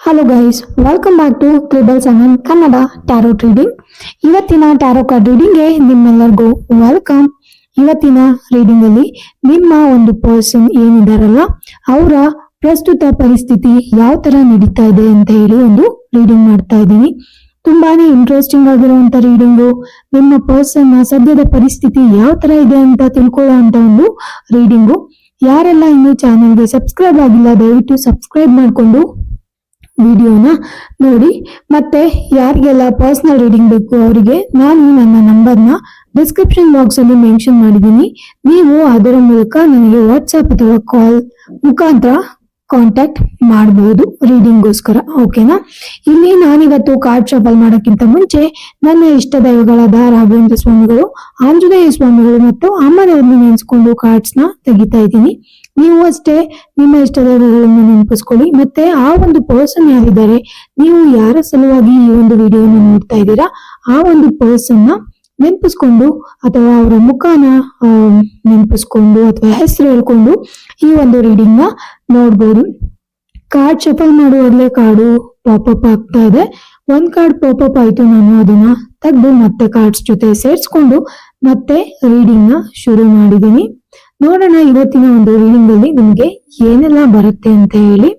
Hello guys welcome back to triple seven Kannada tarot reading ಇವತ್ತಿನ tarot card ರೀಡಿಂಗ್ಗೆ ನಿಮ್ಮೆಲ್ಲರಿಗೂ welcome ಇವತ್ತಿನ reading ಅಲ್ಲಿ ನಿಮ್ಮ ಒಂದು ಪರ್ಸನ್ ಏನಿದಾರಲ್ಲ, ಅವರ ಪ್ರಸ್ತುತ ಪರಿಸ್ಥಿತಿ ಯಾವ ತರ ನಡೀತಾ ಇದೆ ಅಂತ ಹೇಳಿ ಒಂದು ರೀಡಿಂಗ್ ಮಾಡ್ತಾ ಇದ್ದೀನಿ. ತುಂಬಾನೇ ಇಂಟ್ರೆಸ್ಟಿಂಗ್ ಆಗಿರುವಂತ ರೀಡಿಂಗು ನಿಮ್ಮ ಪರ್ಸನ್ ಸದ್ಯದ ಪರಿಸ್ಥಿತಿ ಯಾವ ತರ ಇದೆ ಅಂತ ತಿಳ್ಕೊಳ್ಳೋ ಅಂತ ಒಂದು ರೀಡಿಂಗು ಯಾರೆಲ್ಲ ಇನ್ನೂ ಚಾನೆಲ್ಗೆ ಸಬ್ಸ್ಕ್ರೈಬ್ ಆಗಿಲ್ಲ, ದಯವಿಟ್ಟು ಸಬ್ಸ್ಕ್ರೈಬ್ ಮಾಡಿಕೊಂಡು ವಿಡಿಯೋನ ನೋಡಿ. ಮತ್ತೆ ಯಾರಿಗೆಲ್ಲ ಪರ್ಸನಲ್ ರೀಡಿಂಗ್ ಬೇಕು ಅವರಿಗೆ, ನಾನು ನನ್ನ ನಂಬರ್ನ ಡಿಸ್ಕ್ರಿಪ್ಷನ್ ಬಾಕ್ಸ್ ಅಲ್ಲಿ ಮೆನ್ಷನ್ ಮಾಡಿದ್ದೀನಿ. ನೀವು ಅದರ ಮೂಲಕ ನನಗೆ ವಾಟ್ಸಪ್ ಅಥವಾ ಕಾಲ್ ಮುಖಾಂತರ ಕಾಂಟ್ಯಾಕ್ಟ್ ಮಾಡಬಹುದು ರೀಡಿಂಗ್ಗೋಸ್ಕರ ಓಕೆನಾ ಇಲ್ಲಿ ನಾನಿವತ್ತು ಕಾರ್ಡ್ ಶಾಪಲ್ ಮಾಡೋಕ್ಕಿಂತ ಮುಂಚೆ ನನ್ನ ಇಷ್ಟ ದೈವಗಳಾದ ರಾಘವೇಂದ್ರ ಸ್ವಾಮಿಗಳು, ಆಂಜನೇಯ ಸ್ವಾಮಿಗಳು ಮತ್ತು ಅಮ್ಮನವ್ರನ್ನ ನೆನೆಸ್ಕೊಂಡು ಕಾರ್ಡ್ಸ್ನ ತೆಗಿತಾ ಇದ್ದೀನಿ. ನೀವು ಅಷ್ಟೇ ನಿಮ್ಮ ಇಷ್ಟ ದೈವಗಳನ್ನು ನೆನಪಿಸ್ಕೊಳ್ಳಿ. ಮತ್ತೆ ಆ ಒಂದು ಪರ್ಸನ್ ಯಾರಿದ್ದಾರೆ, ನೀವು ಯಾರ ಸಲುವಾಗಿ ಈ ಒಂದು ವಿಡಿಯೋನ ನೋಡ್ತಾ ಇದ್ದೀರಾ, ಆ ಒಂದು ಪರ್ಸನ್ನ ನೆನಪಿಸ್ಕೊಂಡು ಅಥವಾ ಅವರ ಮುಖನ ನೆನಪಿಸ್ಕೊಂಡು ಅಥವಾ ಹೆಸರು ಹೇಳ್ಕೊಂಡು ಈ ಒಂದು ರೀಡಿಂಗ್ನ ನೋಡ್ಬೋದು. ಕಾರ್ಡ್ ಶಫಲ್ ಮಾಡುವಾಗಲೇ ಕಾರ್ಡು ಪಾಪಪ್ ಆಗ್ತಾ ಇದೆ. ಒಂದ್ ಕಾರ್ಡ್ ಪಾಪಪ್ ಆಯ್ತು, ನಾನು ಅದನ್ನ ತೆಗೆದು ಮತ್ತೆ ಕಾರ್ಡ್ಸ್ ಜೊತೆ ಸೇರಿಸ್ಕೊಂಡು ಮತ್ತೆ ರೀಡಿಂಗ್ನ ಶುರು ಮಾಡಿದ್ದೀನಿ. ನೋಡೋಣ ಇವತ್ತಿನ ಒಂದು ರೀಡಿಂಗ್ ಅಲ್ಲಿ ನಿಮ್ಗೆ ಏನೆಲ್ಲ ಬರುತ್ತೆ ಅಂತ ಹೇಳಿ.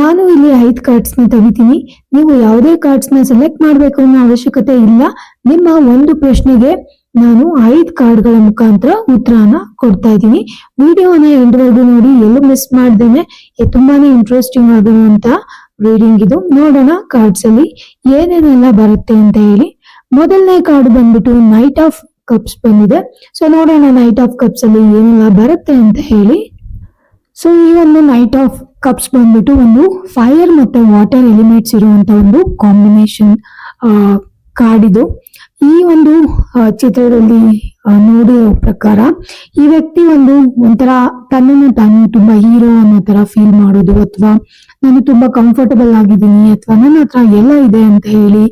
ನಾನು ಇಲ್ಲಿ ಐದು ಕಾರ್ಡ್ಸ್ನ ತೆಗಿತೀನಿ. ನೀವು ಯಾವುದೇ ಕಾರ್ಡ್ಸ್ನ ಸೆಲೆಕ್ಟ್ ಮಾಡ್ಬೇಕು ಅನ್ನೋ ಅವಶ್ಯಕತೆ ಇಲ್ಲ. ನಿಮ್ಮ ಒಂದು ಪ್ರಶ್ನೆಗೆ ನಾನು ಐದು ಕಾರ್ಡ್ಗಳ ಮುಖಾಂತರ ಉತ್ತರನ ಕೊಡ್ತಾ ಇದ್ದೀನಿ. ವಿಡಿಯೋನ ಎಂಡ್ವರೆಗೂ ನೋಡಿ, ಎಲ್ಲೂ ಮಿಸ್ ಮಾಡ್ದೇನೆ ತುಂಬಾನೇ ಇಂಟ್ರೆಸ್ಟಿಂಗ್ ಆಗಿರುವಂತ ರೀಡಿಂಗ್ ಇದು. ನೋಡೋಣ ಕಾರ್ಡ್ಸ್ ಅಲ್ಲಿ ಏನೇನೆಲ್ಲ ಬರುತ್ತೆ ಅಂತ ಹೇಳಿ. ಮೊದಲನೇ ಕಾರ್ಡ್ ಬಂದ್ಬಿಟ್ಟು ನೈಟ್ ಆಫ್ ಕಪ್ಸ್ ಬಂದಿದೆ. ಸೊ ನೋಡೋಣ ನೈಟ್ ಆಫ್ ಕಪ್ಸ್ ಅಲ್ಲಿ ಏನೆಲ್ಲ ಬರುತ್ತೆ ಅಂತ ಹೇಳಿ. ಸೊ ಈ ಒಂದು ನೈಟ್ ಆಫ್ ಕಪ್ಸ್ ಬಂದ್ಬಿಟ್ಟು ಒಂದು ಫೈರ್ ಮತ್ತೆ ವಾಟರ್ ಎಲಿಮೆಂಟ್ಸ್ ಇರುವಂತ ಒಂದು ಕಾಂಬಿನೇಷನ್ ಕಾರ್ಡ್ ಇದು. ಈ ಒಂದು ಚಿತ್ರದಲ್ಲಿ ನೋಡಿರೋ ಪ್ರಕಾರ ಈ ವ್ಯಕ್ತಿ ಒಂದು, ಒಂಥರ ತನ್ನನ್ನು ತಾನು ತುಂಬಾ ಹೀರೋ ಅನ್ನೋ ತರ ಫೀಲ್ ಮಾಡೋದು ಅಥವಾ ನಾನು ತುಂಬಾ ಕಂಫರ್ಟಬಲ್ ಆಗಿದ್ದೀನಿ ಅಥವಾ ನನ್ನ ಹತ್ರ ಎಲ್ಲ ಇದೆ ಅಂತ ಹೇಳಿ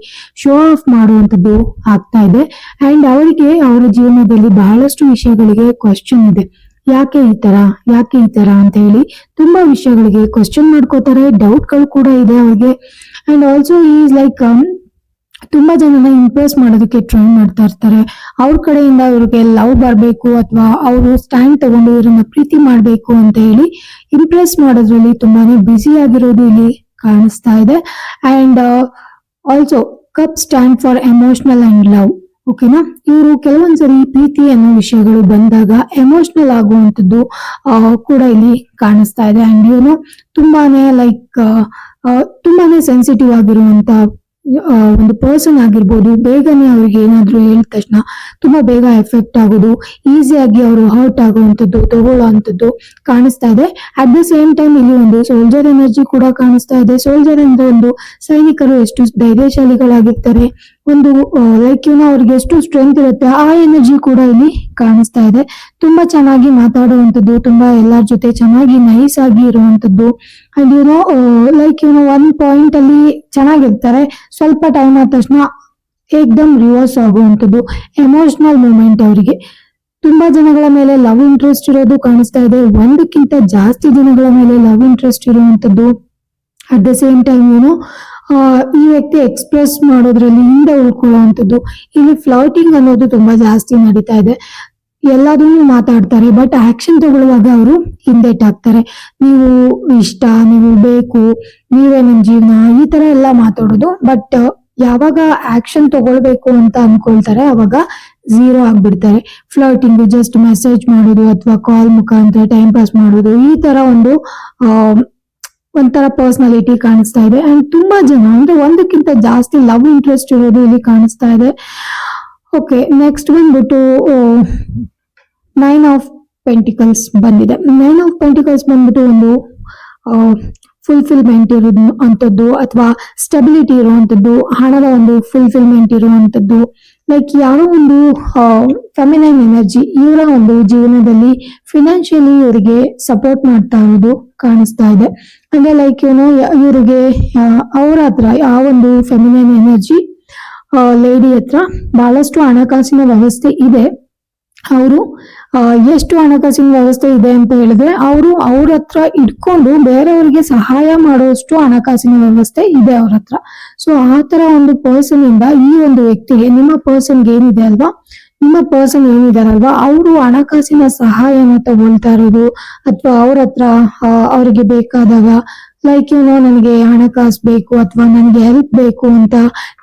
ಶೋ ಆಫ್ ಮಾಡುವಂತದ್ದು ಆಗ್ತಾ ಇದೆ. ಅಂಡ್ ಅವರಿಗೆ, ಅವರ ಜೀವನದಲ್ಲಿ ಬಹಳಷ್ಟು ವಿಷಯಗಳಿಗೆ ಕ್ವಶನ್ ಇದೆ. ಯಾಕೆ ಈ ತರ ಯಾಕೆ ಈ ತರ ಅಂತ ಹೇಳಿ ತುಂಬಾ ವಿಷಯಗಳಿಗೆ ಕ್ವಶನ್ ಮಾಡ್ಕೋತಾರೆ. ಡೌಟ್ಗಳು ಕೂಡ ಇದೆ ಅವ್ರಿಗೆ. ಅಂಡ್ ಆಲ್ಸೋ ಈಸ್ ಲೈಕ್ ತುಂಬಾ ಜನನ ಇಂಪ್ರೆಸ್ ಮಾಡೋದಕ್ಕೆ ಟ್ರೈ ಮಾಡ್ತಾ ಇರ್ತಾರೆ. ಅವ್ರ ಕಡೆಯಿಂದ ಇವ್ರಿಗೆ ಲವ್ ಬರಬೇಕು ಅಥವಾ ಅವರು ಸ್ಟ್ಯಾಂಡ್ ತಗೊಂಡು ಇವ್ರನ್ನ ಪ್ರೀತಿ ಮಾಡ್ಬೇಕು ಅಂತ ಹೇಳಿ ಇಂಪ್ರೆಸ್ ಮಾಡೋದ್ರಲ್ಲಿ ತುಂಬಾನೇ ಬ್ಯುಸಿ ಆಗಿರೋದು ಇಲ್ಲಿ ಕಾಣಿಸ್ತಾ ಇದೆ. And also cup stand for emotional and love ಓಕೆನಾ ಇವರು ಕೆಲವೊಂದ್ಸರಿ ಪ್ರೀತಿ ಅನ್ನೋ ವಿಷಯಗಳು ಬಂದಾಗ ಎಮೋಷನಲ್ ಆಗುವಂಥದ್ದು ಕೂಡ ಇಲ್ಲಿ ಕಾಣಿಸ್ತಾ ಇದೆ. ಅಂಡ್ ಇವನು ತುಂಬಾನೇ ಲೈಕ್ ತುಂಬಾನೇ ಸೆನ್ಸಿಟಿವ್ ಆಗಿರುವಂತ ಒಂದು ಪರ್ಸನ್ ಆಗಿರ್ಬೋದು, ಬೇಗನೆ ಅವ್ರಿಗೆ ಏನಾದರೂ ಹೇಳಿದ ತಕ್ಷಣ ತುಂಬಾ ಬೇಗ ಎಫೆಕ್ಟ್ ಆಗೋದು ಈಸಿಯಾಗಿ ಅವರು ಹರ್ಟ್ ಆಗುವಂಥದ್ದು ತಗೊಳ್ಳೋ ಅಂಥದ್ದು ಕಾಣಿಸ್ತಾ ಇದೆ. ಅಟ್ ದ ಸೇಮ್ ಟೈಮ್ ಇಲ್ಲಿ ಒಂದು ಸೋಲ್ಜರ್ ಎನರ್ಜಿ ಕೂಡ ಕಾಣಿಸ್ತಾ ಇದೆ. ಸೋಲ್ಜರ್ ಅಂದ್ರೆ ಒಂದು ಸೈನಿಕರು ಎಷ್ಟು ಧೈರ್ಯಶಾಲಿಗಳಾಗಿರ್ತಾರೆ, ಒಂದು ಲೈಕ್ ಏನೋ ಅವ್ರಿಗೆ ಎಷ್ಟು ಸ್ಟ್ರೆಂತ್ ಇರುತ್ತೆ, ಆ ಎನರ್ಜಿ ಕೂಡ ಇಲ್ಲಿ ಕಾಣಿಸ್ತಾ ಇದೆ. ತುಂಬಾ ಚೆನ್ನಾಗಿ ಮಾತಾಡುವಂಥದ್ದು, ತುಂಬಾ ಎಲ್ಲರ ಜೊತೆ ಚೆನ್ನಾಗಿ ನೈಸ್ ಆಗಿ ಇರುವಂತದ್ದು ಅಂಡ್ ಏನೋ ಲೈಕ್ ಇವನು ಒಂದ್ ಪಾಯಿಂಟ್ ಅಲ್ಲಿ ಚೆನ್ನಾಗಿರ್ತಾರೆ. ಸ್ವಲ್ಪ ಟೈಮ್ ಆದ ತಕ್ಷಣ ಏಕ್ದಮ್ ರಿವರ್ಸ್ ಆಗುವಂಥದ್ದು. ಎಮೋಷನಲ್ ಮೂಮೆಂಟ್ ಅವರಿಗೆ. ತುಂಬಾ ಜನಗಳ ಮೇಲೆ ಲವ್ ಇಂಟ್ರೆಸ್ಟ್ ಇರೋದು ಕಾಣಿಸ್ತಾ ಇದೆ. ಒಂದಕ್ಕಿಂತ ಜಾಸ್ತಿ ಜನಗಳ ಮೇಲೆ ಲವ್ ಇಂಟ್ರೆಸ್ಟ್ ಇರುವಂತದ್ದು ಅಟ್ ದ ಸೇಮ್ ಟೈಮ್ ಏನು ಈ ವ್ಯಕ್ತಿ ಎಕ್ಸ್ಪ್ರೆಸ್ ಮಾಡೋದ್ರಲ್ಲಿ ಹಿಂದೆ ಉಳ್ಕೊಳ್ಳುವಂಥದ್ದು. ಇಲ್ಲಿ ಫ್ಲೌಟಿಂಗ್ ಅನ್ನೋದು ತುಂಬಾ ಜಾಸ್ತಿ ನಡೀತಾ ಇದೆ. ಎಲ್ಲದನ್ನೂ ಮಾತಾಡ್ತಾರೆ ಬಟ್ ಆಕ್ಷನ್ ತಗೊಳ್ಳುವಾಗ ಅವರು ಹಿಂದೆಟ್ಟಾಗ್ತಾರೆ ನೀವು ಇಷ್ಟ, ನೀವು ಬೇಕು, ನೀವೇ ನನ್ನ ಜೀವನ, ಈ ತರ ಎಲ್ಲ ಮಾತಾಡೋದು. ಬಟ್ ಯಾವಾಗ ಆಕ್ಷನ್ ತಗೊಳ್ಬೇಕು ಅಂತ ಅನ್ಕೊಳ್ತಾರೆ, ಅವಾಗ ಝೀರೋ ಆಗ್ಬಿಡ್ತಾರೆ. ಫ್ಲರ್ಟಿಂಗ್ ಜಸ್ಟ್ ಮೆಸೇಜ್ ಮಾಡೋದು ಅಥವಾ ಕಾಲ್ ಮುಖಾಂತರ ಟೈಮ್ ಪಾಸ್ ಮಾಡೋದು, ಈ ತರ ಒಂದು ಒಂಥರ ಪರ್ಸನಾಲಿಟಿ ಕಾಣಿಸ್ತಾ ಇದೆ. ಅಂಡ್ ತುಂಬಾ ಜನ, ಅಂದ್ರೆ ಒಂದಕ್ಕಿಂತ ಜಾಸ್ತಿ ಲವ್ ಇಂಟ್ರೆಸ್ಟ್ ಇರೋದು ಇಲ್ಲಿ ಕಾಣಿಸ್ತಾ ಇದೆ. ಓಕೆ ನೆಕ್ಸ್ಟ್ ಬಂದ್ಬಿಟ್ಟು ನೈನ್ ಆಫ್ ಪೆಂಟಿಕಲ್ಸ್ ಬಂದಿದೆ. ನೈನ್ ಆಫ್ ಪೆಂಟಿಕಲ್ಸ್ ಬಂದ್ಬಿಟ್ಟು ಒಂದು ಫುಲ್ಫಿಲ್ಮೆಂಟ್ ಇರೋದು ಅಂಥದ್ದು ಅಥವಾ ಸ್ಟೆಬಿಲಿಟಿ ಇರುವಂಥದ್ದು ಹಣದ ಒಂದು ಫುಲ್ಫಿಲ್ಮೆಂಟ್ ಇರುವಂಥದ್ದು ಲೈಕ್ ಯಾವ ಒಂದು ಫೆಮಿನೈನ್ ಎನರ್ಜಿ ಇವರ ಒಂದು ಜೀವನದಲ್ಲಿ ಫಿನಾನ್ಷಿಯಲಿ ಇವರಿಗೆ ಸಪೋರ್ಟ್ ಮಾಡ್ತಾ ಇರೋದು ಕಾಣಿಸ್ತಾ ಇದೆ. ಅಂದ್ರೆ ಲೈಕ್ ಏನೋ ಇವರಿಗೆ ಅವರ ಹತ್ರ ಆ ಒಂದು ಫೆಮಿನೈನ್ ಎನರ್ಜಿ ಲೇಡಿ ಹತ್ರ ಬಹಳಷ್ಟು ಹಣಕಾಸಿನ ವ್ಯವಸ್ಥೆ ಇದೆ. ಅವರು ಎಷ್ಟು ಹಣಕಾಸಿನ ವ್ಯವಸ್ಥೆ ಇದೆ ಅಂತ ಹೇಳಿದ್ರೆ ಅವರು ಅವ್ರ ಹತ್ರ ಇಟ್ಕೊಂಡು ಬೇರೆಯವರಿಗೆ ಸಹಾಯ ಮಾಡುವಷ್ಟು ಹಣಕಾಸಿನ ವ್ಯವಸ್ಥೆ ಇದೆ ಅವ್ರ ಹತ್ರ. ಸೊ ಆ ತರ ಒಂದು ಪರ್ಸನ್ ಇಂದ ಈ ಒಂದು ವ್ಯಕ್ತಿಗೆ ನಿಮ್ಮ ಪರ್ಸನ್ಗೆ ಏನಿದೆ ಅಲ್ವಾ? ನಿಮ್ಮ ಪರ್ಸನ್ ಏನಿದಾರಲ್ವಾ ಅವರು ಹಣಕಾಸಿನ ಸಹಾಯನ ತಗೊಳ್ತಾ ಇರೋದು ಅಥವಾ ಅವ್ರ ಹತ್ರ ಅವರಿಗೆ ಬೇಕಾದಾಗ ಲೈಕ್ ಏನೋ ನನಗೆ ಹಣಕಾಸು ಬೇಕು ಅಥವಾ ನನಗೆ ಹೆಲ್ಪ್ ಬೇಕು ಅಂತ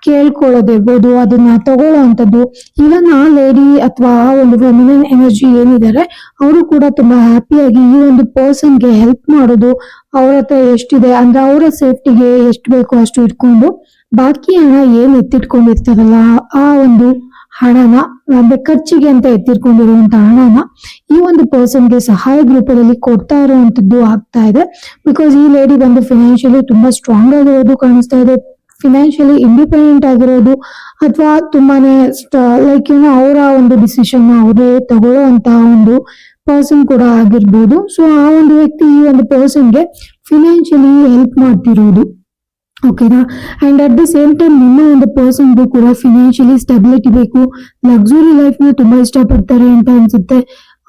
ಕೇಳ್ಕೊಳ್ಳೋದಿರ್ಬೋದು ಅದನ್ನ ತಗೊಳ್ಳೋ ಅಂಥದ್ದು. ಇವನ್ ಆ ಲೇಡಿ ಅಥವಾ ಆ ಒಂದು ಫೆಮಿನನ್ ಎನರ್ಜಿ ಏನಿದ್ದಾರೆ ಅವರು ಕೂಡ ತುಂಬಾ ಹ್ಯಾಪಿಯಾಗಿ ಈ ಒಂದು ಪರ್ಸನ್ಗೆ ಹೆಲ್ಪ್ ಮಾಡೋದು ಅವ್ರ ಹತ್ರ ಎಷ್ಟಿದೆ, ಅಂದ್ರೆ ಅವರ ಸೇಫ್ಟಿಗೆ ಎಷ್ಟು ಬೇಕು ಅಷ್ಟು ಇಟ್ಕೊಂಡು, ಬಾಕಿ ಹಣ ಏನ್ ಎತ್ತಿಟ್ಕೊಂಡಿರ್ತಾರಲ್ಲ ಆ ಒಂದು ಹಣನ ಖರ್ಚಿಗೆ ಅಂತ ಎತ್ತಿರ್ಕೊಂಡಿರುವಂತಹ ಹಣನ ಈ ಒಂದು ಪರ್ಸನ್ಗೆ ಸಹಾಯ ರೂಪದಲ್ಲಿ ಕೊಡ್ತಾ ಇರುವಂತದ್ದು ಆಗ್ತಾ ಇದೆ. ಬಿಕಾಸ್ ಈ ಲೇಡಿ ಬಂದು ಫಿನಾನ್ಷಿಯಲಿ ತುಂಬಾ ಸ್ಟ್ರಾಂಗ್ ಆಗಿರೋದು ಕಾಣಿಸ್ತಾ ಇದೆ. ಫಿನಾನ್ಷಿಯಲಿ ಇಂಡಿಪೆಂಡೆಂಟ್ ಆಗಿರೋದು ಅಥವಾ ತುಂಬಾನೇ ಲೈಕ್ ಏನೋ ಅವರ ಒಂದು ಡಿಸಿಷನ್ ಅವರೇ ತಗೊಳ್ಳೋ ಅಂತ ಒಂದು ಪರ್ಸನ್ ಕೂಡ ಆಗಿರ್ಬೋದು. ಸೊ ಆ ಒಂದು ವ್ಯಕ್ತಿ ಈ ಒಂದು ಪರ್ಸನ್ಗೆ ಫಿನಾನ್ಷಿಯಲಿ ಹೆಲ್ಪ್ ಮಾಡ್ತಿರೋದು. ಓಕೆನಾ and at the same time ನಿಮ್ಮ ಒಂದು ಪರ್ಸನ್ಗೂ ಕೂಡ ಫಿನಾನ್ಷಿಯಲಿ ಸ್ಟೆಬಿಲಿಟಿ ಬೇಕು. ಲಕ್ಸುರಿ ಲೈಫ್ನ ತುಂಬ ಇಷ್ಟಪಡ್ತಾರೆ ಅಂತ ಅನ್ಸುತ್ತೆ.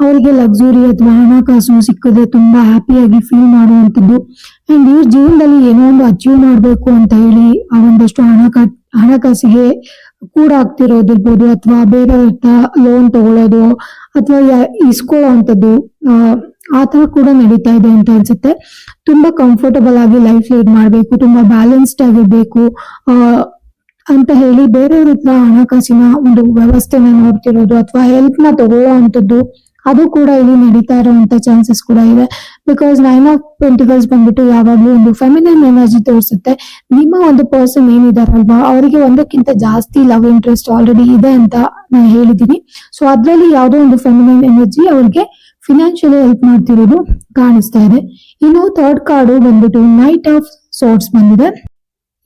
ಅವರಿಗೆ ಲಕ್ಸುರಿ ಅಥವಾ ಹಣಕಾಸು ಸಿಕ್ಕದೆ ತುಂಬಾ ಹ್ಯಾಪಿಯಾಗಿ ಫೀಲ್ ಮಾಡುವಂಥದ್ದು. ಅಂಡ್ ಇವ್ರ ಜೀವನದಲ್ಲಿ ಏನೋ ಒಂದು ಅಚೀವ್ ಮಾಡಬೇಕು ಅಂತ ಹೇಳಿ ಆ ಒಂದಷ್ಟು ಹಣಕಾ, ಹಣಕಾಸಿಗೆ ಕೂಡ ಆಗ್ತಿರೋದಿರ್ಬೋದು. ಅಥವಾ ಬೇರೆಯವ್ರ ಲೋನ್ ತಗೊಳ್ಳೋದು ಅಥವಾ ಇಸ್ಕೊಳ್ಳೋ ಅಂಥದ್ದು ಆ, ತರ ಕೂಡ ನಡೀತಾ ಇದೆ ಅಂತ ಅನ್ಸುತ್ತೆ. ತುಂಬಾ ಕಂಫರ್ಟಬಲ್ ಆಗಿ ಲೈಫ್ ಲೀಡ್ ಮಾಡ್ಬೇಕು ತುಂಬಾ ಬ್ಯಾಲೆನ್ಸ್ಡ್ ಆಗಿರ್ಬೇಕು. ಅಂತ ಹೇಳಿ ಬೇರೆಯವ್ರ ಹತ್ರ ಹಣಕಾಸಿನ ಒಂದು ವ್ಯವಸ್ಥೆನ ನೋಡ್ತಿರೋದು ಅಥವಾ ಹೆಲ್ಪ್ನ ತಗೊಳ್ಳೋ ಅದು ಕೂಡ ಇಲ್ಲಿ ನಡೀತಾ ಇರುವಂತ ಚಾನ್ಸಸ್ ಕೂಡ ಇದೆ ಬಿಕಾಸ್ ನೈನ್ ಆಫ್ ಪೆಂಟಿಕಲ್ಸ್ ಬಂದ್ಬಿಟ್ಟು ಯಾವಾಗ್ಲೂ ಒಂದು ಫೆಮಿನನ್ ಎನರ್ಜಿ ತೋರಿಸುತ್ತೆ. ನಿಮ್ಮ ಒಂದು ಪರ್ಸನ್ ಏನಿದಾರಲ್ವಾ ಅವರಿಗೆ ಒಂದಕ್ಕಿಂತ ಜಾಸ್ತಿ ಲವ್ ಇಂಟ್ರೆಸ್ಟ್ ಆಲ್ರೆಡಿ ಇದೆ ಅಂತ ನಾನು ಹೇಳಿದೀನಿ ಸೊ ಅದ್ರಲ್ಲಿ ಯಾವುದೋ ಒಂದು ಫೆಮಿನನ್ ಎನರ್ಜಿ ಅವ್ರಿಗೆ ಫಿನಾನ್ಷಿಯಲಿ ಹೆಲ್ಪ್ ಮಾಡ್ತಿರೋದು ಕಾಣಿಸ್ತಾ ಇದೆ. ಇನ್ನು ಥರ್ಡ್ ಕಾರ್ಡು ಬಂದ್ಬಿಟ್ಟು ನೈಟ್ ಆಫ್ ಸೋರ್ಸ್ ಬಂದಿದೆ.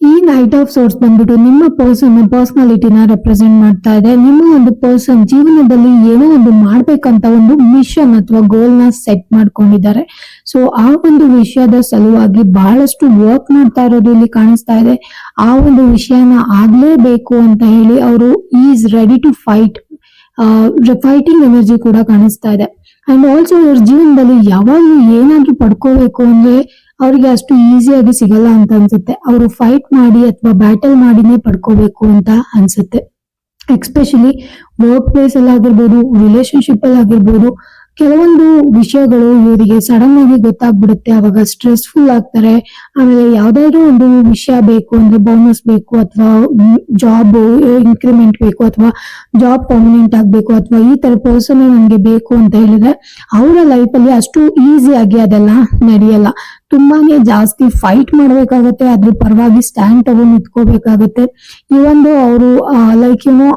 ಈ ನೈಟ್ ಆಫ್ ಸೋರ್ಸ್ ಬಂದ್ಬಿಟ್ಟು ನಿಮ್ಮ ಪರ್ಸನ್ ಪರ್ಸನಾಲಿಟಿನ ರೆಪ್ರೆಸೆಂಟ್ ಮಾಡ್ತಾ ಇದೆ. ನಿಮ್ಮ ಒಂದು ಪರ್ಸನ್ ಜೀವನದಲ್ಲಿ ಏನೋ ಒಂದು ಮಾಡ್ಬೇಕಂತ ಒಂದು ಮಿಷನ್ ಅಥವಾ ಗೋಲ್ನ ಸೆಟ್ ಮಾಡ್ಕೊಂಡಿದ್ದಾರೆ. ಸೊ ಆ ಒಂದು ವಿಷಯದ ಸಲುವಾಗಿ ಬಹಳಷ್ಟು ವರ್ಕ್ ಮಾಡ್ತಾ ಇರೋದು ಇಲ್ಲಿ ಕಾಣಿಸ್ತಾ ಇದೆ. ಆ ಒಂದು ವಿಷಯನ ಆಗ್ಲೇಬೇಕು ಅಂತ ಹೇಳಿ ಅವರು is ready to fight fighting energy ಕೂಡ ಕಾಣಿಸ್ತಾ ಇದೆ. ಅಂಡ್ ಆಲ್ಸೋ ಇವ್ರ ಜೀವನದಲ್ಲಿ ಯಾವಾಗಲೂ ಏನಾದ್ರೂ ಪಡ್ಕೋಬೇಕು ಅಂದ್ರೆ ಅವ್ರಿಗೆ ಅಷ್ಟು ಈಸಿಯಾಗಿ ಸಿಗಲ್ಲ ಅಂತ ಅನ್ಸುತ್ತೆ. ಅವರು ಫೈಟ್ ಮಾಡಿ ಅಥವಾ ಬ್ಯಾಟಲ್ ಮಾಡಿನೇ ಪಡ್ಕೋಬೇಕು ಅಂತ ಅನ್ಸುತ್ತೆ. ಎಕ್ಸ್ಪೆಷಲಿ ವರ್ಕ್ ಪ್ಲೇಸ್ ಅಲ್ಲಿ ಆಗಿರ್ಬೋದು ರಿಲೇಶನ್ಶಿಪ್ ಅಲ್ಲಿ ಆಗಿರ್ಬೋದು ಕೆಲವೊಂದು ವಿಷಯಗಳು ಇವರಿಗೆ ಸಡನ್ ಆಗಿ ಗೊತ್ತಾಗ್ಬಿಡುತ್ತೆ, ಅವಾಗ ಸ್ಟ್ರೆಸ್ಫುಲ್ ಆಗ್ತಾರೆ. ಆಮೇಲೆ ಯಾವ್ದಾದ್ರು ಒಂದು ವಿಷಯ ಬೇಕು ಅಂದ್ರೆ ಬೋನಸ್ ಬೇಕು ಅಥವಾ ಜಾಬ್ ಇನ್ಕ್ರಿಮೆಂಟ್ ಬೇಕು ಅಥವಾ ಜಾಬ್ ಪರ್ಮನೆಂಟ್ ಆಗ್ಬೇಕು ಅಥವಾ ಈ ತರ ಪರ್ಸನ್ ನನ್ಗೆ ಬೇಕು ಅಂತ ಹೇಳಿದ್ರೆ ಅವರ ಲೈಫ್ ಅಲ್ಲಿ ಅಷ್ಟು ಆಗಿ ಅದೆಲ್ಲ ನಡೆಯಲ್ಲ. ತುಂಬಾನೇ ಜಾಸ್ತಿ ಫೈಟ್ ಮಾಡ್ಬೇಕಾಗತ್ತೆ, ಅದ್ರ ಪರವಾಗಿ ಸ್ಟ್ಯಾಂಡ್ ತಗೊಂಡ್ ನಿಂತ್ಕೋಬೇಕಾಗತ್ತೆ. ಈ ಒಂದು ಅವರು ಲೈಕ್ ಏನೋ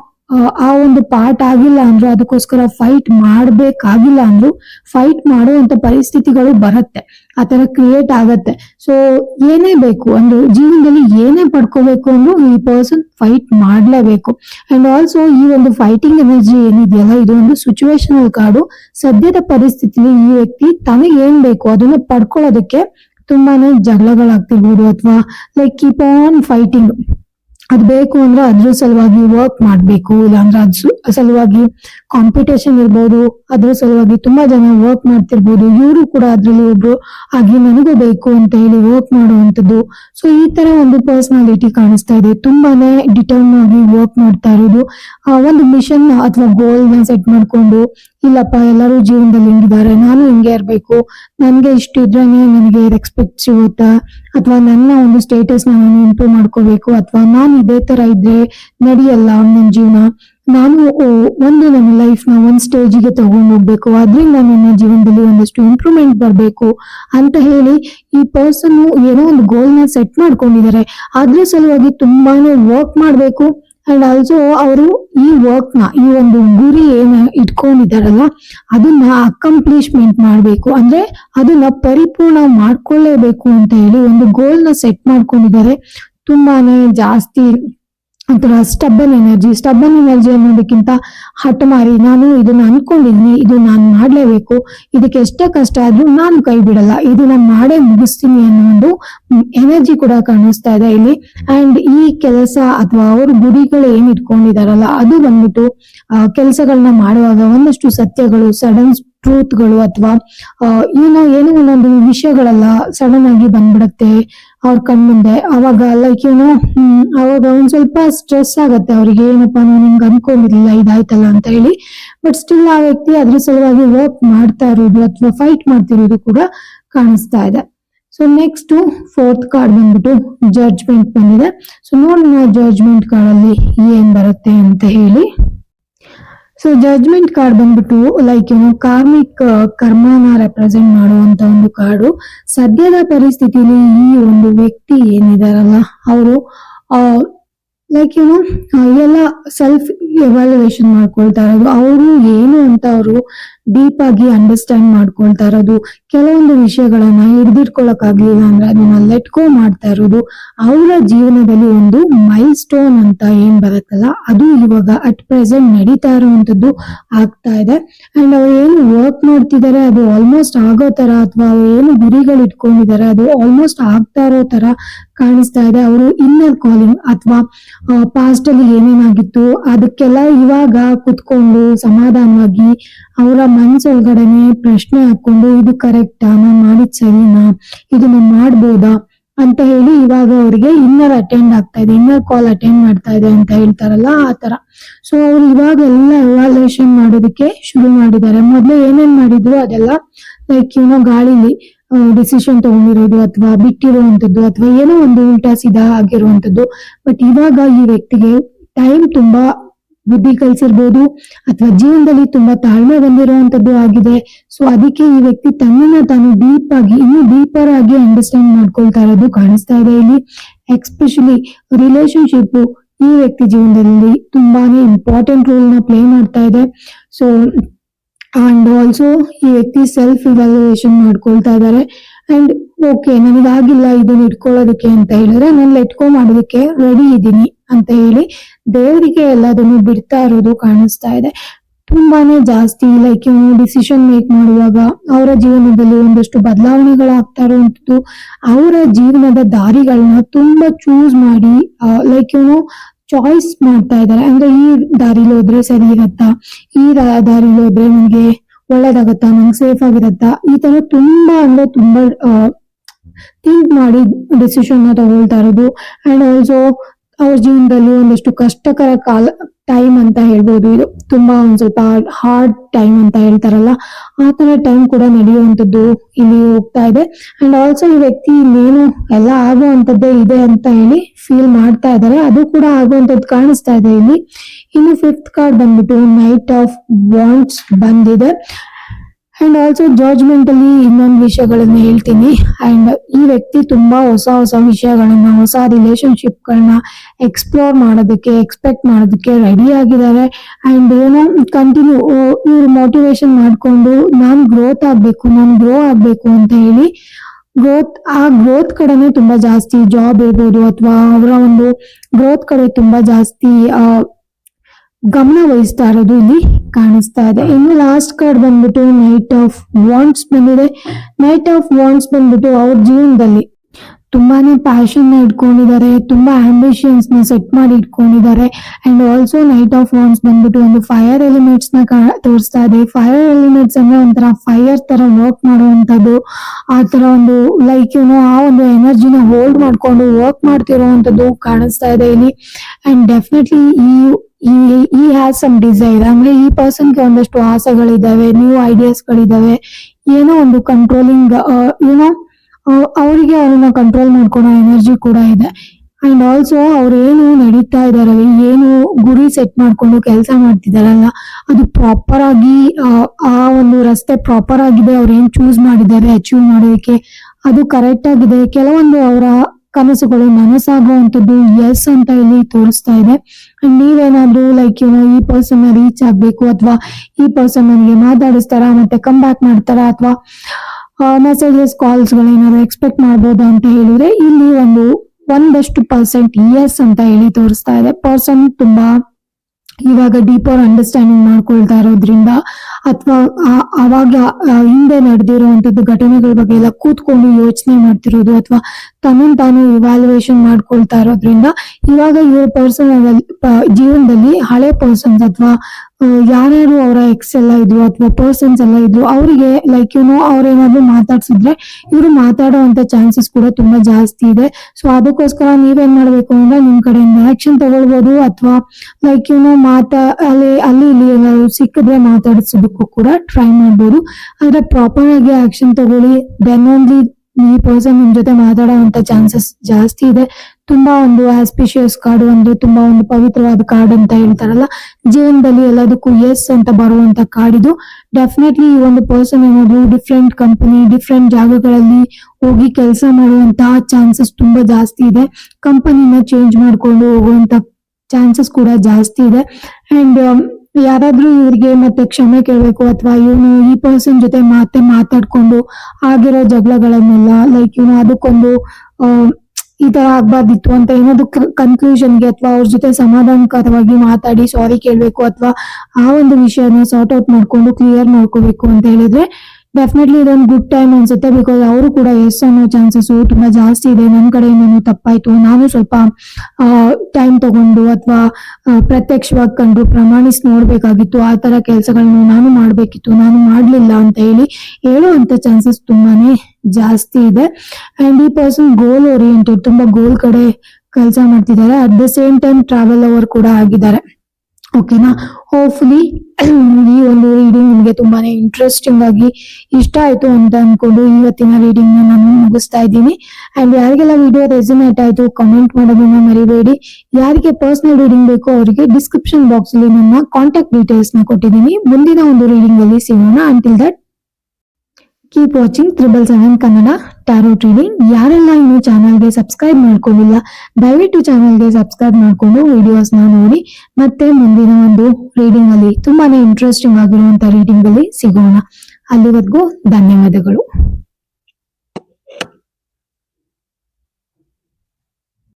ಆ ಒಂದು ಪಾರ್ಟ್ ಆಗಿಲ್ಲ ಅಂದ್ರು, ಅದಕ್ಕೋಸ್ಕರ ಫೈಟ್ ಮಾಡ್ಬೇಕಾಗಿಲ್ಲ ಅಂದ್ರು ಫೈಟ್ ಮಾಡುವಂತ ಪರಿಸ್ಥಿತಿಗಳು ಬರುತ್ತೆ, ಆ ತರ ಕ್ರಿಯೇಟ್ ಆಗತ್ತೆ. ಸೊ ಏನೇ ಬೇಕು, ಅಂದ್ರೆ ಜೀವನದಲ್ಲಿ ಏನೇ ಪಡ್ಕೋಬೇಕು ಅಂದ್ರೂ ಈ ಪರ್ಸನ್ ಫೈಟ್ ಮಾಡಲೇಬೇಕು. ಅಂಡ್ ಆಲ್ಸೋ ಈ ಒಂದು ಫೈಟಿಂಗ್ ಎನರ್ಜಿ ಏನಿದೆಯಲ್ಲ, ಇದು ಒಂದು ಸಿಚುವೇಶನಲ್ ಕಾರ್ಡು ಸದ್ಯದ ಪರಿಸ್ಥಿತಿಲಿ ಈ ವ್ಯಕ್ತಿ ತನಗೆ ಏನ್ ಬೇಕು, ಅದನ್ನ ಪಡ್ಕೊಳ್ಳೋದಕ್ಕೆ ತುಂಬಾನೇ ಜಗಳಗಳಾಗ್ತಿರ್ಬೋದು, ಅಥವಾ ಲೈಕ್ ಕೀಪ್ ಆನ್ ಫೈಟಿಂಗ್ ಅದ್ ಬೇಕು ಅಂದ್ರೆ ಅದ್ರ ಸಲುವಾಗಿ ವರ್ಕ್ ಮಾಡ್ಬೇಕು, ಇಲ್ಲಾಂದ್ರೆ ಅದ್ರ ಸಲುವಾಗಿ ಕಾಂಪಿಟೇಷನ್ ಇರ್ಬೋದು, ಅದ್ರ ಸಲುವಾಗಿ ತುಂಬಾ ಜನ ವರ್ಕ್ ಮಾಡ್ತಿರ್ಬೋದು, ಇವರು ಕೂಡ ಅದ್ರಲ್ಲಿ ಒಬ್ರು ಆಗಿ ನನಗೂ ಬೇಕು ಅಂತ ಹೇಳಿ ವರ್ಕ್ ಮಾಡುವಂತದ್ದು ಸೊ ಈ ತರ ಒಂದು ಪರ್ಸನಾಲಿಟಿ ಕಾಣಿಸ್ತಾ ಇದೆ. ತುಂಬಾನೇ ಡಿಟರ್ನ್ ಆಗಿ ವರ್ಕ್ ಮಾಡ್ತಾ ಇರೋದು. ಒಂದು ಮಿಷನ್ ಅಥವಾ ಗೋಲ್ನ ಸೆಟ್ ಮಾಡ್ಕೊಂಡು ಇಲ್ಲಪ್ಪ, ಎಲ್ಲರೂ ಜೀವನದಲ್ಲಿ ಹಿಂಗಿದ್ದಾರೆ? ನಾನು ಹಿಂಗೆ ಇರಬೇಕು? ನನಗೆ ಇಷ್ಟು ನನಗೆ ರೆಸ್ಪೆಕ್ಟ್ ಸಿಗುತ್ತಾ? ಅಥವಾ ನನ್ನ ಒಂದು ಸ್ಟೇಟಸ್ ನಾನು ಇಂಪ್ರೂವ್ ಮಾಡ್ಕೋಬೇಕು? ಅಥವಾ ನಾನು ಇದೇ ತರ ಇದ್ರೆ ನಡೆಯಲ್ಲ ನನ್ನ ಜೀವನ? ನಾನು ಒಂದು ನನ್ನ ಲೈಫ್ನ ಒಂದ್ ಸ್ಟೇಜಿಗೆ ತಗೊಂಡ್ ಹೋಗ್ಬೇಕು. ಅದ್ರಿಂದ ನನ್ನ ಜೀವನದಲ್ಲಿ ಒಂದಷ್ಟು ಇಂಪ್ರೂವ್ಮೆಂಟ್ ಬರಬೇಕು ಅಂತ ಹೇಳಿ ಈ ಪರ್ಸನ್ ಏನೋ ಒಂದು ಗೋಲ್ನ ಸೆಟ್ ಮಾಡ್ಕೊಂಡಿದ್ದಾರೆ. ಅದ್ರ ಸಲುವಾಗಿ ತುಂಬಾನೇ ವರ್ಕ್ ಮಾಡ್ಬೇಕು. ಅಂಡ್ ಆಲ್ಸೋ ಅವರು ಈ ವರ್ಕ್ನ, ಈ ಒಂದು ಗುರಿ ಏನ ಇಟ್ಕೊಂಡಿದಾರಲ್ಲ ಅದನ್ನ ಅಕಂಪ್ಲಿಷ್ಮೆಂಟ್ ಮಾಡ್ಬೇಕು. ಅಂದ್ರೆ ಅದನ್ನ ಪರಿಪೂರ್ಣ ಮಾಡ್ಕೊಳ್ಳೇಬೇಕು ಅಂತ ಹೇಳಿ ಒಂದು ಗೋಲ್ನ ಸೆಟ್ ಮಾಡ್ಕೊಂಡಿದ್ದಾರೆ. ತುಂಬಾನೇ ಜಾಸ್ತಿ ಒಂಥರ ಸ್ಟಬ್ಬನ್ ಎನರ್ಜಿ ಸ್ಟಬ್ಬನ್ ಎನರ್ಜಿ ಅನ್ನೋದಕ್ಕಿಂತ ಹಠಮಾರಿ ನಾನು ಇದನ್ನ ಅನ್ಕೊಂಡಿದ್ದೀನಿ, ಇದು ನಾನು ಮಾಡಲೇಬೇಕು, ಇದಕ್ಕೆ ಎಷ್ಟೇ ಕಷ್ಟ ಆದ್ರೂ ನಾನು ಕೈ ಬಿಡಲ್ಲ ಇದು ನಾನು ಮಾಡೇ ಮುಗಿಸ್ತೀನಿ ಅನ್ನೋ ಒಂದು ಎನರ್ಜಿ ಕೂಡ ಕಾಣಿಸ್ತಾ ಇದೆ ಇಲ್ಲಿ. ಅಂಡ್ ಈ ಕೆಲಸ ಅಥವಾ ಅವ್ರ ಗುರಿಗಳು ಏನ್ ಇಟ್ಕೊಂಡಿದಾರಲ್ಲ, ಅದು ಬಂದ್ಬಿಟ್ಟು ಕೆಲಸಗಳನ್ನ ಮಾಡುವಾಗ ಒಂದಷ್ಟು ಸತ್ಯಗಳು ಸಡನ್ ಟ್ರೂತ್ಗಳು ಅಥವಾ ಏನೋ ಏನೋ ಒಂದೊಂದು ವಿಷಯಗಳೆಲ್ಲ ಸಡನ್ ಆಗಿ ಬಂದ್ಬಿಡತ್ತೆ ಅವ್ರ ಕಣ್ಮುಂದೆ. ಅವಾಗ ಲೈಕ್ ಏನೋ ಅವಾಗ ಒಂದ್ ಸ್ವಲ್ಪ ಸ್ಟ್ರೆಸ್ ಆಗತ್ತೆ ಅವ್ರಿಗೆ. ಏನಪ್ಪಾ ನಾನು ಹಿಂಗ್ ಅನ್ಕೊಂಡಿರ್ಲಿಲ್ಲ, ಇದಾಯ್ತಲ್ಲ ಅಂತ ಹೇಳಿ. ಬಟ್ ಸ್ಟಿಲ್ ಆ ವ್ಯಕ್ತಿ ಅದ್ರ ಸಲುವಾಗಿ ವರ್ಕ್ ಮಾಡ್ತಾ ಇರೋದು ಅಥವಾ ಫೈಟ್ ಮಾಡ್ತಿರೋದು ಕೂಡ ಕಾಣಿಸ್ತಾ ಇದೆ. ಸೊ ನೆಕ್ಸ್ಟ್ ಫೋರ್ತ್ ಕಾರ್ಡ್ ಬಂದ್ಬಿಟ್ಟು ಜಡ್ಜ್ಮೆಂಟ್ ಬಂದಿದೆ. ಸೊ ನೋಡೋಣ ಜಡ್ಜ್ಮೆಂಟ್ ಕಾರ್ಡ್ ಅಲ್ಲಿ ಏನ್ ಬರುತ್ತೆ ಅಂತ ಹೇಳಿ. ಸೊ ಜಡ್ಜ್ಮೆಂಟ್ ಕಾರ್ಡ್ ಬಂದ್ಬಿಟ್ಟು ಲೈಕ್ ಏನು ಕಾರ್ಮಿಕ್ ಕರ್ಮನ ರೆಪ್ರೆಸೆಂಟ್ ಮಾಡುವಂತ ಒಂದು ಕಾರ್ಡು ಸದ್ಯದ ಪರಿಸ್ಥಿತಿಲಿ ಈ ಒಂದು ವ್ಯಕ್ತಿ ಏನಿದಾರಲ್ಲ, ಅವರು ಲೈಕ್ ಏನು ಎಲ್ಲ ಸೆಲ್ಫ್ ಎವಾಲ್ಯುವೇಷನ್ ಮಾಡ್ಕೊಳ್ತಾ ಇರೋದು. ಅವರು ಏನು ಅಂತ ಅವರು ಡೀಪ್ ಆಗಿ ಅಂಡರ್ಸ್ಟ್ಯಾಂಡ್ ಮಾಡ್ಕೊಳ್ತಾ ಇರೋದು, ಕೆಲವೊಂದು ವಿಷಯಗಳನ್ನ ಹಿಡಿದಿಟ್ಕೊಳಕ್ ಆಗ್ಲಿಲ್ಲ ಅಂದ್ರೆ ಅದನ್ನ ಲೆಟ್ ಗೋ ಮಾಡ್ತಾ ಇರೋದು, ಅವರ ಜೀವನದಲ್ಲಿ ಒಂದು ಮೈಲ್ ಸ್ಟೋನ್ ಅಂತ ಏನ್ ಬರುತ್ತಲ್ಲ, ಅದು ಇವಾಗ ಅಟ್ ಪ್ರೆಸೆಂಟ್ ನಡೀತಾ ಇರುವಂತದ್ದು ಆಗ್ತಾ ಇದೆ. ಅಂಡ್ ಅವ್ರು ಏನು ವರ್ಕ್ ಮಾಡ್ತಿದ್ದಾರೆ ಅದು ಆಲ್ಮೋಸ್ಟ್ ಆಗೋ ತರ ಅಥವಾ ಅವ್ರು ಏನು ಗುರಿಗಳು ಇಟ್ಕೊಂಡಿದ್ದಾರೆ ಅದು ಆಲ್ಮೋಸ್ಟ್ ಆಗ್ತಾ ಇರೋ ತರ ಕಾಣಿಸ್ತಾ ಇದೆ. ಅವರು ಇನ್ನರ್ ಕಾಲಿಂಗ್ ಅಥವಾ ಪಾಸ್ಟ್ ಅಲ್ಲಿ ಏನೇನಾಗಿತ್ತು, ಅದಕ್ಕೆಲ್ಲ ಇವಾಗ ಕುತ್ಕೊಂಡು ಸಮಾಧಾನವಾಗಿ ಅವರ ಮನ್ಸೊಳಗಡೆನೆ ಪ್ರಶ್ನೆ ಹಾಕೊಂಡು ಇದು ಕರೆಕ್ಟಾ ನಾನ್ ಮಾಡಿದ್ ಸರಿನಾ? ಇದನ್ನ ಮಾಡ್ಬೋದಾ? ಅಂತ ಹೇಳಿ ಇವಾಗ ಅವ್ರಿಗೆ ಇನ್ನರ್ ಅಟೆಂಡ್ ಆಗ್ತಾ ಇದೆ ಇನ್ನರ್ ಕಾಲ್ ಅಟೆಂಡ್ ಮಾಡ್ತಾ ಇದೆ ಅಂತ ಹೇಳ್ತಾರಲ್ಲ ಆ ತರ ಸೊ ಅವ್ರು ಇವಾಗ ಎಲ್ಲ ಎವಾಲ್ಯೂಷನ್ ಮಾಡೋದಕ್ಕೆ ಶುರು ಮಾಡಿದ್ದಾರೆ. ಮೊದ್ಲು ಏನೇನ್ ಮಾಡಿದ್ರು ಅದೆಲ್ಲ ಲೈಕ್ ಏನೋ ಗಾಳಿಲಿ ಡಿಸಿಷನ್ ತಗೊಂಡಿರೋದು ಅಥವಾ ಬಿಟ್ಟಿರುವಂತದ್ದು ಅಥವಾ ಏನೋ ಒಂದು ಉಲ್ಟಾ ಸೀದಾ ಆಗಿರುವಂತದ್ದು ಬಟ್ ಇವಾಗ ಈ ವ್ಯಕ್ತಿಗೆ ಟೈಮ್ ತುಂಬಾ ಬುದ್ಧಿ ಕಲ್ಸಿರ್ಬೋದು ಅಥವಾ ಜೀವನದಲ್ಲಿ ತುಂಬಾ ತಾಳ್ಮೆ ಬಂದಿರುವಂತದ್ದು ಆಗಿದೆ. ಸೊ ಅದಕ್ಕೆ ಈ ವ್ಯಕ್ತಿ ತನ್ನನ್ನ ತಾನು ಡೀಪ್ ಆಗಿ, ಇನ್ನೂ ಡೀಪರ್ ಆಗಿ ಅಂಡರ್ಸ್ಟ್ಯಾಂಡ್ ಮಾಡ್ಕೊಳ್ತಾ ಇರೋದು ಕಾಣಿಸ್ತಾ ಇದೆ ಇಲ್ಲಿ. ಎಕ್ಸ್ಪೆಷಲಿ ರಿಲೇಶನ್ಶಿಪ್ ಈ ವ್ಯಕ್ತಿ ಜೀವನದಲ್ಲಿ ತುಂಬಾನೇ ಇಂಪಾರ್ಟೆಂಟ್ ರೋಲ್ನ ಪ್ಲೇ ಮಾಡ್ತಾ ಇದೆ. ಸೊ ಅಂಡ್ ಆಲ್ಸೋ ಈ ವ್ಯಕ್ತಿ ಸೆಲ್ಫ್ ಇವ್ಯಾಲ್ಯೂಯೇಷನ್ ಮಾಡ್ಕೊಳ್ತಾ ಇದ್ದಾರೆ. ಅಂಡ್ ಓಕೆ ನನಗಾಗಿಲ್ಲ, ಇದನ್ನ ಇಟ್ಕೊಳ್ಳೋದಕ್ಕೆ ಅಂತ ಹೇಳಿದ್ರೆ, ನಾನು ಲೆಟ್ಕೋ ಮಾಡೋದಕ್ಕೆ ರೆಡಿ ಇದ್ದೀನಿ. ಅಂತ ಹೇಳಿ ದೇವರಿಗೆ ಎಲ್ಲದನ್ನು ಬಿಡ್ತಾ ಇರೋದು ಕಾಣಿಸ್ತಾ ಇದೆ. ತುಂಬಾನೇ ಜಾಸ್ತಿ ಲೈಕ್ ಡಿಸಿಷನ್ ಮೇಕ್ ಮಾಡುವಾಗ ಅವರ ಜೀವನದಲ್ಲಿ ಒಂದಷ್ಟು ಬದಲಾವಣೆಗಳಾಗ್ತಾ ಇರುವಂತದ್ದು ಅವರ ಜೀವನದ ದಾರಿಗಳನ್ನ ತುಂಬಾ ಚೂಸ್ ಮಾಡಿ ಲೈಕ್ ಏನು ಚಾಯ್ಸ್ ಮಾಡ್ತಾ ಇದ್ದಾರೆ. ಅಂದ್ರೆ ಈ ದಾರಿಲಿ ಹೋದ್ರೆ ಸರಿ ಇರತ್ತಾ? ಈ ದಾರಿಲಿ ಹೋದ್ರೆ ನನಗೆ ಒಳ್ಳೇದಾಗತ್ತಾ? ನಂಗೆ ಸೇಫ್ ಆಗಿರತ್ತಾ? ಈ ತರ ತುಂಬಾ ಅಂದ್ರೆ ತುಂಬಾ ಥಿಂಕ್ ಮಾಡಿ ಡಿಸಿಷನ್ನ ತಗೊಳ್ತಾ ಇರೋದು. ಅಂಡ್ ಆಲ್ಸೋ ಅವ್ರ ಜೀವನದಲ್ಲಿ ಒಂದಷ್ಟು ಕಷ್ಟಕರ ಕಾಲ ಟೈಮ್ ಅಂತ ಹೇಳ್ಬೋದು. ಇದು ತುಂಬಾ ಒಂದ್ ಸ್ವಲ್ಪ ಹಾರ್ಡ್ ಟೈಮ್ ಅಂತ ಹೇಳ್ತಾರಲ್ಲ, ಆ ತರ ಟೈಮ್ ಕೂಡ ನಡೆಯುವಂತದ್ದು ಇಲ್ಲಿ ಹೋಗ್ತಾ ಇದೆ. ಅಂಡ್ ಆಲ್ಸೋ ಈ ವ್ಯಕ್ತಿ ಇಲ್ಲೇನು ಎಲ್ಲ ಆಗುವಂತದ್ದೇ ಇದೆ ಅಂತ ಹೇಳಿ ಫೀಲ್ ಮಾಡ್ತಾ ಇದ್ದಾರೆ. ಅದು ಕೂಡ ಆಗುವಂತದ್ದು ಕಾಣಿಸ್ತಾ ಇದೆ ಇಲ್ಲಿ. ಇನ್ನು ಫಿಫ್ತ್ ಕಾರ್ಡ್ ಬಂದ್ಬಿಟ್ಟು ನೈಟ್ ಆಫ್ ವಾಂಟ್ಸ್ ಬಂದಿದೆ. ಅಂಡ್ ಆಲ್ಸೋ ಜಡ್ಜ್ಮೆಂಟ್ ಅಲ್ಲಿ ಇನ್ನೊಂದು ವಿಷಯಗಳನ್ನ ಹೇಳ್ತೀನಿ. ಅಂಡ್ ಈ ವ್ಯಕ್ತಿ ತುಂಬಾ ಹೊಸ ಹೊಸ ವಿಷಯಗಳನ್ನ, ಹೊಸ ರಿಲೇಶನ್ಶಿಪ್ ಗಳನ್ನ ಎಕ್ಸ್ಪ್ಲೋರ್ ಮಾಡೋದಕ್ಕೆ ಎಕ್ಸ್ಪೆಕ್ಟ್ ಮಾಡೋದಕ್ಕೆ ರೆಡಿ ಆಗಿದ್ದಾರೆ. ಅಂಡ್ ಏನೋ ಕಂಟಿನ್ಯೂ ಇವ್ರು ಮೋಟಿವೇಶನ್ ಮಾಡಿಕೊಂಡು ನಾನು ಗ್ರೋತ್ ಆಗ್ಬೇಕು, ನಾನು ಗ್ರೋ ಆಗ್ಬೇಕು ಅಂತ ಹೇಳಿ ಗ್ರೋತ್ ಆ ಗ್ರೋತ್ ಕಡೆನೆ ತುಂಬಾ ಜಾಸ್ತಿ ಜಾಬ್ ಇರ್ಬೋದು, ಅಥವಾ ಅವರ ಒಂದು ಗ್ರೋತ್ ಕಡೆ ತುಂಬಾ ಜಾಸ್ತಿ ಗಮನ ವಹಿಸ್ತಾ ಇರೋದು ಇಲ್ಲಿ ಕಾಣಿಸ್ತಾ ಇದೆ. ಇನ್ನು ಲಾಸ್ಟ್ ಕಾರ್ಡ್ ಬಂದ್ಬಿಟ್ಟು ನೈಟ್ ಆಫ್ ವಾಂಟ್ಸ್ ಬಂದಿದೆ. ನೈಟ್ ಆಫ್ ವಾಂಟ್ಸ್ ಬಂದ್ಬಿಟ್ಟು ಅವ್ರ ಜೀವನದಲ್ಲಿ ತುಂಬಾನೇ ಪ್ಯಾಷನ್ನ ಇಟ್ಕೊಂಡಿದ್ದಾರೆ, ತುಂಬಾ ಆಂಬಿಷನ್ಸ್ನ ಸೆಟ್ ಮಾಡಿ ಇಟ್ಕೊಂಡಿದ್ದಾರೆ. And also knight of wands ಬಂದ್ಬಿಟ್ಟು ಒಂದು ಫೈರ್ ಎಲಿಮೆಂಟ್ಸ್ನ ತೋರಿಸ್ತಾ ಇದೆ. ಫೈರ್ ಎಲಿಮೆಂಟ್ಸ್ ಅಂದ್ರೆ ಒಂಥರ ಫೈರ್ ತರ ವರ್ಕ್ ಮಾಡುವಂತದ್ದು ಆ ತರ ಒಂದು ಲೈಕ್ ಏನೋ ಆ ಒಂದು ಎನರ್ಜಿನ ಹೋಲ್ಡ್ ಮಾಡ್ಕೊಂಡು ವರ್ಕ್ ಮಾಡ್ತಿರುವಂತದ್ದು ಕಾಣಿಸ್ತಾ ಇದೆ ಇಲ್ಲಿ. ಅಂಡ್ ಡೆಫಿನೆಟ್ಲಿ ಈ ಸಮ್ ಡಿಸೈರ್ ಅಂದ್ರೆ ಈ ಪರ್ಸನ್ಗೆ ಒಂದಷ್ಟು ಆಸೆಗಳಿದಾವೆ ನ್ಯೂ ಐಡಿಯಾಸ್ ಗಳಿದಾವೆ. ಏನೋ ಒಂದು ಕಂಟ್ರೋಲಿಂಗ್ ಏನೋ ಅವರಿಗೆ ಅವ್ರನ್ನ ಕಂಟ್ರೋಲ್ ಮಾಡ್ಕೊಳೋ ಎನರ್ಜಿ ಕೂಡ ಇದೆ. ಅಂಡ್ ಆಲ್ಸೋ ಅವ್ರು ಏನು ನಡೀತಾ ಇದಾರೆ, ಏನು ಗುರಿ ಸೆಟ್ ಮಾಡ್ಕೊಂಡು ಕೆಲಸ ಮಾಡ್ತಿದಾರಲ್ಲ, ಅದು ಪ್ರಾಪರ್ ಆಗಿ, ಆ ಒಂದು ರಸ್ತೆ ಪ್ರಾಪರ್ ಆಗಿದೆ, ಅವ್ರು ಏನ್ ಚೂಸ್ ಮಾಡಿದ್ದಾರೆ ಅಚೀವ್ ಮಾಡೋದಕ್ಕೆ, ಅದು ಕರೆಕ್ಟ್ ಆಗಿದೆ. ಕೆಲವೊಂದು ಅವರ ಕನಸುಗಳು ನನಸಾಗುವಂತದ್ದು ಎಸ್ ಅಂತ ಇಲ್ಲಿ ತೋರಿಸ್ತಾ ಇದೆ. ಅಂಡ್ ನೀವೇನಾದ್ರೂ ಲೈಕ್ ಏನೋ ಈ ಪರ್ಸನ್ ರೀಚ್ ಆಗ್ಬೇಕು ಅಥವಾ ಈ ಪರ್ಸನ್ ನನಗೆ ಮಾತಾಡಿಸ್ತಾರ, ಮತ್ತೆ ಕಮ್ ಬ್ಯಾಕ್ ಮಾಡ್ತಾರ, ಅಥವಾ ಮೆಸೇಜಸ್ ಕಾಲ್ಸ್ ಗಳೇನಾದ್ರು ಎಕ್ಸ್ಪೆಕ್ಟ್ ಮಾಡ್ಬೋದು ಅಂತ ಹೇಳಿದ್ರೆ, ಇಲ್ಲಿ ಒಂದು ಒಂದಷ್ಟು ಪರ್ಸೆಂಟ್ ಎಸ್ ಅಂತ ಹೇಳಿ ತೋರಿಸ್ತಾ ಇದೆ. ಪರ್ಸನ್ ತುಂಬಾ ಇವಾಗ ಡೀಪರ್ ಅಂಡರ್ಸ್ಟ್ಯಾಂಡಿಂಗ್ ಮಾಡ್ಕೊಳ್ತಾ ಇರೋದ್ರಿಂದ ಅಥವಾ ಅವಾಗ ಹಿಂದೆ ನಡೆದಿರುವಂತದ್ದು ಘಟನೆಗಳ ಬಗ್ಗೆ ಎಲ್ಲ ಕೂತ್ಕೊಂಡು ಯೋಚನೆ ಮಾಡ್ತಿರೋದು ಅಥವಾ ತನ್ನ ತಾನು ಇವ್ಯಾಲ್ಯೂಯೇಷನ್ ಮಾಡ್ಕೊಳ್ತಾ ಇರೋದ್ರಿಂದ ಇವಾಗ ಇವ್ರ ಪರ್ಸನ್ ಜೀವನದಲ್ಲಿ ಹಳೆ ಪರ್ಸನ್ಸ್ ಅಥವಾ ಯಾರ್ಯಾರು ಅವರ ಎಕ್ಸ್ ಎಲ್ಲ ಇದ್ರು ಅಥವಾ ಪರ್ಸನ್ಸ್ ಎಲ್ಲ ಇದ್ರು ಅವರಿಗೆ ಲೈಕ್ ಯುನೋ ಅವ್ರೇನಾದ್ರು ಮಾತಾಡ್ಸಿದ್ರೆ ಇವರು ಮಾತಾಡುವಂತ ಚಾನ್ಸಸ್ ಕೂಡ ತುಂಬಾ ಜಾಸ್ತಿ ಇದೆ. ಸೊ ಅದಕ್ಕೋಸ್ಕರ ನೀವೇನ್ ಮಾಡ್ಬೇಕು ಅಂದ್ರೆ ನಿಮ್ ಕಡೆಯಿಂದ ಆಕ್ಷನ್ ತಗೊಳ್ಬಹುದು ಅಥವಾ ಲೈಕ್ ಯುನೋ ಮಾತಾ, ಅಲ್ಲಿ ಅಲ್ಲಿ, ಇಲ್ಲಿ ಏನಾದ್ರು ಸಿಕ್ಕಿದ್ರೆ ಮಾತಾಡಿಸೋದಕ್ಕೂ ಕೂಡ ಟ್ರೈ ಮಾಡ್ಬೋದು. ಆದ್ರೆ ಪ್ರಾಪರ್ ಆಗಿ ಆಕ್ಷನ್ ತಗೊಳ್ಳಿ ದೆನ್ ಓನ್ಲಿ ಈ ಪರ್ಸನ್ ನಿಮ್ ಜೊತೆ ಅಂತ ಚಾನ್ಸಸ್ ಜಾಸ್ತಿ ಇದೆ. ತುಂಬಾ ಒಂದು ಆಸ್ಪಿಷಿಯಸ್ ಕಾರ್ಡ್ ಒಂದು ತುಂಬಾ ಒಂದು ಪವಿತ್ರವಾದ ಕಾರ್ಡ್ ಅಂತ ಹೇಳ್ತಾರಲ್ಲ. ಜೀವನದಲ್ಲಿ ಎಲ್ಲದಕ್ಕೂ ಎಸ್ ಅಂತ ಬರುವಂತ ಕಾರ್ಡ್ ಇದು. ಡೆಫಿನೆಟ್ಲಿ ಈ ಒಂದು ಪರ್ಸನ್ ಏನಾದ್ರು ಡಿಫ್ರೆಂಟ್ ಕಂಪನಿ ಡಿಫ್ರೆಂಟ್ ಜಾಗಗಳಲ್ಲಿ ಹೋಗಿ ಕೆಲಸ ಮಾಡುವಂತಹ ಚಾನ್ಸಸ್ ತುಂಬಾ ಜಾಸ್ತಿ ಇದೆ. ಕಂಪನಿನ ಚೇಂಜ್ ಮಾಡ್ಕೊಂಡು ಹೋಗುವಂತ ಚಾನ್ಸಸ್ ಕೂಡ ಜಾಸ್ತಿ ಇದೆ. ಅಂಡ್ ಯಾರಾದ್ರೂ ಇವ್ರಿಗೆ ಮತ್ತೆ ಕ್ಷಮೆ ಕೇಳಬೇಕು ಅಥವಾ ಇವನು ಈ ಪರ್ಸನ್ ಜೊತೆ ಮತ್ತೆ ಮಾತಾಡ್ಕೊಂಡು ಆಗಿರೋ ಜಗಳಗಳನ್ನೆಲ್ಲ ಲೈಕ್ ಇವನು ಅದಕ್ಕೊಂದು ಈ ತರ ಆಗ್ಬಾರ್ದಿತ್ತು ಅಂತ ಏನಾದ್ರು ಕನ್ಕ್ಲೂಷನ್ಗೆ ಅಥವಾ ಅವ್ರ ಜೊತೆ ಸಮಾಧಾನಕರವಾಗಿ ಮಾತಾಡಿ ಸಾರಿ ಕೇಳ್ಬೇಕು ಅಥವಾ ಆ ಒಂದು ವಿಷಯನ ಸಾರ್ಟ್ ಔಟ್ ಮಾಡ್ಕೊಂಡು ಕ್ಲಿಯರ್ ಮಾಡ್ಕೋಬೇಕು ಅಂತ ಹೇಳಿದ್ರೆ ಡೆಫಿನೆಟ್ಲಿ ಇದೊಂದು ಗುಡ್ ಟೈಮ್ ಅನ್ಸುತ್ತೆ ಬಿಕಾಸ್ ಅವರು ಕೂಡ ಎಸ್ ಅನ್ನೋ ಚಾನ್ಸಸ್ ತುಂಬಾ ಜಾಸ್ತಿ ಇದೆ. ನನ್ನ ಏನೇನು ತಪ್ಪಾಯ್ತು. ನಾನು ಸ್ವಲ್ಪ ಟೈಮ್ ತಗೊಂಡು ಅಥವಾ ಪ್ರತ್ಯಕ್ಷವಾಗಿ ಕಂಡು ಪ್ರಮಾಣಿಸಿ ನೋಡ್ಬೇಕಾಗಿತ್ತು. ಆ ತರ ಕೆಲಸಗಳನ್ನು ನಾನು ಮಾಡ್ಬೇಕಿತ್ತು. ನಾನು ಮಾಡ್ಲಿಲ್ಲ ಅಂತ ಹೇಳಿ ಹೇಳುವಂತ ಚಾನ್ಸಸ್ ತುಂಬಾನೇ ಜಾಸ್ತಿ ಇದೆ. ಅಂಡ್ ಈ ಪರ್ಸನ್ ಗೋಲ್ ಓರಿಯೆಂಟೆಡ್ ತುಂಬಾ ಗೋಲ್ ಕಡೆ ಕೆಲಸ ಮಾಡ್ತಿದ್ದಾರೆ. At the same time traveller ಕೂಡ ಆಗಿದ್ದಾರೆ. ಓಕೆನಾ ಹೋಪ್ಫುಲಿ ಈ ಒಂದು ರೀಡಿಂಗ್ ನಿಮಗೆ ತುಂಬಾನೇ ಇಂಟ್ರೆಸ್ಟಿಂಗ್ ಆಗಿ ಇಷ್ಟ ಆಯ್ತು ಅಂತ ಅನ್ಕೊಂಡು ಇವತ್ತಿನ ರೀಡಿಂಗ್ ನಾನು ಮುಗಿಸ್ತಾ ಇದ್ದೀನಿ. ಅಂಡ್ ಯಾರಿಗೆಲ್ಲ ವಿಡಿಯೋ ರೆಸಿನೇಟ್ ಆಯ್ತು ಕಮೆಂಟ್ ಮಾಡೋದನ್ನ ಮರಿಬೇಡಿ. ಯಾರಿಗೆ ಪರ್ಸನಲ್ ರೀಡಿಂಗ್ ಬೇಕೋ ಅವರಿಗೆ ಡಿಸ್ಕ್ರಿಪ್ಷನ್ ಬಾಕ್ಸ್ ಅಲ್ಲಿ ನನ್ನ ಕಾಂಟ್ಯಾಕ್ಟ್ ಡೀಟೇಲ್ಸ್ನ ಕೊಟ್ಟಿದ್ದೀನಿ. ಮುಂದಿನ ಒಂದು ರೀಡಿಂಗ್ ಅಲ್ಲಿ ಸಿಗೋಣ. Until that keep watching triple seven Kannada tarot reading ಯಾರೆಲ್ಲ ಇನ್ನು ಚಾನಲ್ಗೆ ಸಬ್ಸ್ಕ್ರೈಬ್ ಮಾಡ್ಕೊಂಡಿಲ್ಲ, ದಯವಿಟ್ಟು ಚಾನಲ್ಗೆ ಸಬ್ಸ್ಕ್ರೈಬ್ ಮಾಡ್ಕೊಂಡು ವಿಡಿಯೋಸ್ನ ನೋಡಿ. ಮತ್ತೆ ಮುಂದಿನ ಒಂದು ರೀಡಿಂಗ್ ಅಲ್ಲಿ ತುಂಬಾನೇ ಇಂಟ್ರೆಸ್ಟಿಂಗ್ ಆಗಿರುವಂತ ರೀಡಿಂಗ್ ಅಲ್ಲಿ ಸಿಗೋಣ. ಅಲ್ಲಿವರೆಗೂ ಧನ್ಯವಾದಗಳು.